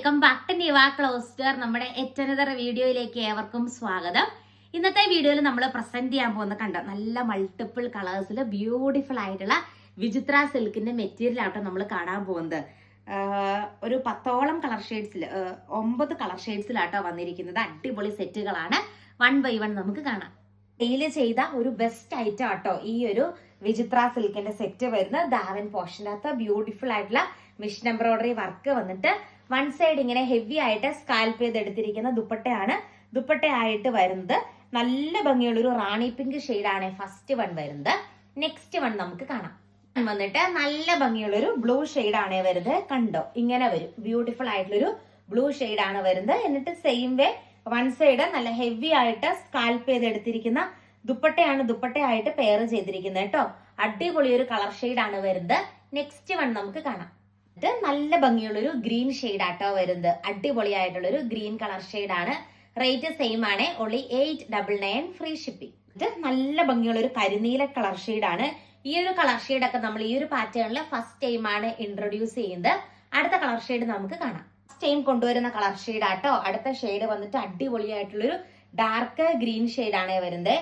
Welcome back to Niva ക്ലോസ്റ്റർ നമ്മുടെ ഏറ്റനതർ വീഡിയോയിലേക്ക് ഏവർക്കും സ്വാഗതം. ഇന്നത്തെ വീഡിയോയിൽ നമ്മൾ പ്രസന്റ് ചെയ്യാൻ പോകുന്ന കണ്ട നല്ല മൾട്ടിപ്പിൾ കളേഴ്സിൽ ബ്യൂട്ടിഫുൾ ആയിട്ടുള്ള വിചിത്ര സിൽക്കിന്റെ മെറ്റീരിയൽ ആട്ടോ നമ്മൾ കാണാൻ പോകുന്നത്. ഒരു പത്തോളം കളർ ഷെയ്ഡ്സിൽ ഒമ്പത് കളർ ഷെയ്ഡ്സിലാട്ടോ വന്നിരിക്കുന്നത്. അടിപൊളി സെറ്റുകളാണ് വൺ ബൈ വൺ നമുക്ക് കാണാം. ഡെയിലി ചെയ്ത ഒരു ബെസ്റ്റ് ഐറ്റം ആട്ടോ ഈ ഒരു വിചിത്ര സിൽക്കിന്റെ സെറ്റ് വരുന്നത്. ദാവൻ പോഷനകത്ത് ബ്യൂട്ടിഫുൾ ആയിട്ടുള്ള മിഷൻ എംബ്രോയിഡറി വർക്ക് വന്നിട്ട് വൺ സൈഡ് ഇങ്ങനെ ഹെവി ആയിട്ട് സ്കാൽപ്പ് ചെയ്ത് എടുത്തിരിക്കുന്ന ദുപ്പട്ടയാണ്. ദുപ്പട്ടയായിട്ട് വരുന്നത്. നല്ല ഭംഗിയുള്ള ഒരു റാണി പിങ്ക് ആണ് ഫസ്റ്റ് വൺ വരുന്നത്. നെക്സ്റ്റ് വൺ നമുക്ക് കാണാം. വന്നിട്ട് നല്ല ഭംഗിയുള്ള ഒരു ബ്ലൂ ആണ് വരുന്നത്. കണ്ടോ? ഇങ്ങനെ വരും. ബ്യൂട്ടിഫുൾ ആയിട്ടുള്ളൊരു ബ്ലൂ ആണ് വരുന്നത്. എന്നിട്ട് സെയിം വേ വൺ സൈഡ് നല്ല ഹെവി ആയിട്ട് സ്കാൽപ്പ് ചെയ്ത് എടുത്തിരിക്കുന്ന ദുപ്പട്ടയാണ് ദുപ്പട്ടയായിട്ട് പെയർ ചെയ്തിരിക്കുന്നത് കേട്ടോ. അടിപൊളി ഒരു കളർ ആണ് വരുന്നത്. നെക്സ്റ്റ് വൺ നമുക്ക് കാണാം. നല്ല ഭംഗിയുള്ള ഒരു ഗ്രീൻ ഷെയ്ഡ് ആട്ടോ വരുന്നത്. അടിപൊളിയായിട്ടുള്ള ഒരു ഗ്രീൻ കളർ ആണ് റേറ്റ് സെയിം ആണ്. Only eight double nine free shipping ഇത് നല്ല ഭംഗിയുള്ള ഒരു കരിനീല കളർ ആണ് ഈ ഒരു കളർ ഷെയ്ഡ് ഒക്കെ നമ്മൾ ഈ ഒരു പാറ്റേണിൽ ഫസ്റ്റ് ടൈം ആണ് ഇൻട്രൊഡ്യൂസ് ചെയ്യുന്നത്. അടുത്ത കളർ ഷെയ്ഡ് നമുക്ക് കാണാം. ഫസ്റ്റ് ടൈം കൊണ്ടുവരുന്ന കളർ ഷെയ്ഡ് ആട്ടോ അടുത്ത ഷെയ്ഡ് വന്നിട്ട് അടിപൊളിയായിട്ടുള്ള ഒരു ഡാർക്ക് ഗ്രീൻ ആണ് വരുന്നത്.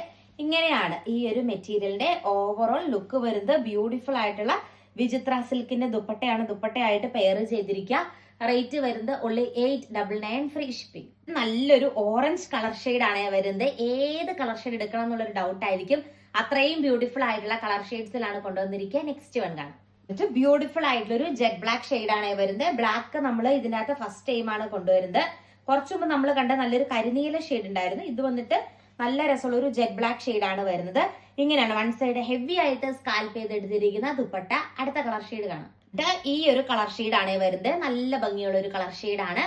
ഇങ്ങനെയാണ് ഈ ഒരു മെറ്റീരിയലിന്റെ ഓവറോൾ ലുക്ക് വരുന്നത്. ബ്യൂട്ടിഫുൾ ആയിട്ടുള്ള വിചിത്ര സിൽക്കിന്റെ ദുപ്പട്ടയാണ് ദുപ്പട്ടയായിട്ട് പെയർ ചെയ്തിരിക്കുക. റേറ്റ് വരുന്നത് only eight double nine free shipping നല്ലൊരു ഓറഞ്ച് കളർ ആണ് വരുന്നത്. ഏത് കളർ ഷെയ്ഡ് എടുക്കണം എന്നുള്ളൊരു ഡൗട്ട് ആയിരിക്കും. അത്രയും ബ്യൂട്ടിഫുൾ ആയിട്ടുള്ള കളർ ഷെയ്ഡ്സിലാണ് കൊണ്ടുവന്നിരിക്കുക. നെക്സ്റ്റ് വൺ കാണാം. എന്നിട്ട് ബ്യൂട്ടിഫുൾ ആയിട്ടുള്ള ഒരു ജെറ്റ് ബ്ലാക്ക് ആണ് വരുന്നത്. ബ്ലാക്ക് നമ്മൾ ഇതിനകത്ത് ഫസ്റ്റ് ടൈം ആണ് കൊണ്ടുവരുന്നത്. കുറച്ചു മുമ്പ് നമ്മൾ കണ്ട നല്ലൊരു കരിനീല ഷെയ്ഡ് ഉണ്ടായിരുന്നു. ഇത് വന്നിട്ട് നല്ല രസമുള്ള ഒരു ജെറ്റ് ബ്ലാക്ക് ഷെയ്ഡ് ആണ് വരുന്നത്. ഇങ്ങനെയാണ് വൺ സൈഡ് ഹെവി ആയിട്ട് സ്കാൽപ്പ് ചെയ്ത് എടുത്തിരിക്കുന്ന ദുപ്പട്ട. അടുത്ത കളർ ഷെയ്ഡ് കാണാം. ഈ ഒരു കളർ ഷെയ്ഡ് ആണ് വരുന്നത്. നല്ല ഭംഗിയുള്ള ഒരു കളർ ഷെയ്ഡ് ആണ്.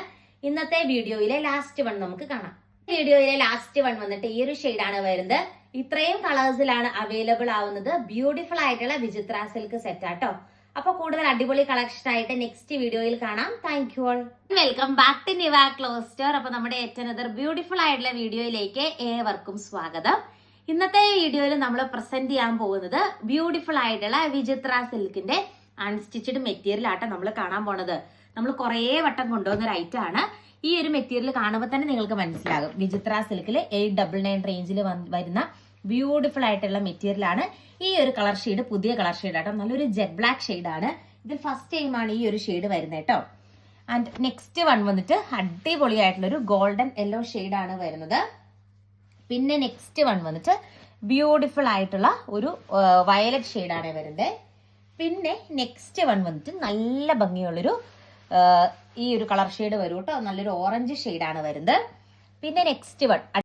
ഇന്നത്തെ വീഡിയോയിലെ ലാസ്റ്റ് വൺ നമുക്ക് കാണാം. വീഡിയോയിലെ ലാസ്റ്റ് വൺ വന്നിട്ട് ഈ ഒരു ഷെയ്ഡ് ആണ് വരുന്നത്. ഇത്രയും കളേഴ്സിലാണ് അവൈലബിൾ ആവുന്നത്. ബ്യൂട്ടിഫുൾ ആയിട്ടുള്ള വിചിത്ര സിൽക്ക് സെറ്റ് ആട്ടോ അപ്പൊ കൂടുതൽ അടിപൊളി കളക്ഷൻ ആയിട്ട് നെക്സ്റ്റ് വീഡിയോയിൽ കാണാം. Thank you all welcome back to Niva closet അപ്പൊ നമ്മുടെ ഏറ്റവും അതർ ബ്യൂട്ടിഫുൾ ആയിട്ടുള്ള വീഡിയോയിലേക്ക് ഏവർക്കും സ്വാഗതം. ഇന്നത്തെ വീഡിയോയിൽ നമ്മൾ പ്രസന്റ് ചെയ്യാൻ പോകുന്നത് ബ്യൂട്ടിഫുൾ ആയിട്ടുള്ള വിചിത്ര സിൽക്കിന്റെ അൺസ്റ്റിച്ചഡ് മെറ്റീരിയൽ ആട്ടോ നമ്മൾ കാണാൻ പോണത്. നമ്മൾ കുറേ വട്ടം കൊണ്ടുവന്ന ഒരു ഐറ്റം ആണ്. ഈ ഒരു മെറ്റീരിയൽ കാണുമ്പോൾ തന്നെ നിങ്ങൾക്ക് മനസ്സിലാകും. വിചിത്ര സിൽക്കിൽ എയ്റ്റ് ഡബിൾ നയൻ റേഞ്ചിൽ വരുന്ന ബ്യൂട്ടിഫുൾ ആയിട്ടുള്ള മെറ്റീരിയൽ ആണ്. ഈ ഒരു കളർ ഷെയ്ഡ് പുതിയ കളർ ഷെയ്ഡ് ആട്ടോ. നല്ലൊരു ജെറ്റ് ബ്ലാക്ക് ഷെയ്ഡ് ആണ്. ഇതിൽ ഫസ്റ്റ് ടൈം ആണ് ഈ ഒരു ഷെയ്ഡ് വരുന്നത് കേട്ടോ. ആൻഡ് നെക്സ്റ്റ് വൺ വന്നിട്ട് അടിപൊളിയായിട്ടുള്ള ഒരു ഗോൾഡൻ യെല്ലോ ആണ് വരുന്നത്. പിന്നെ നെക്സ്റ്റ് വൺ വന്നിട്ട് ബ്യൂട്ടിഫുൾ ആയിട്ടുള്ള ഒരു വയലറ്റ് ഷെയ്ഡ് ആണ് വരുന്നത്. പിന്നെ നെക്സ്റ്റ് വൺ വന്നിട്ട് നല്ല ഭംഗിയുള്ളൊരു ഈ ഒരു കളർ ഷെയ്ഡ് വരും കേട്ടോ. നല്ലൊരു ഓറഞ്ച് ഷെയ്ഡ് ആണ് വരുന്നത്. പിന്നെ നെക്സ്റ്റ് വൺ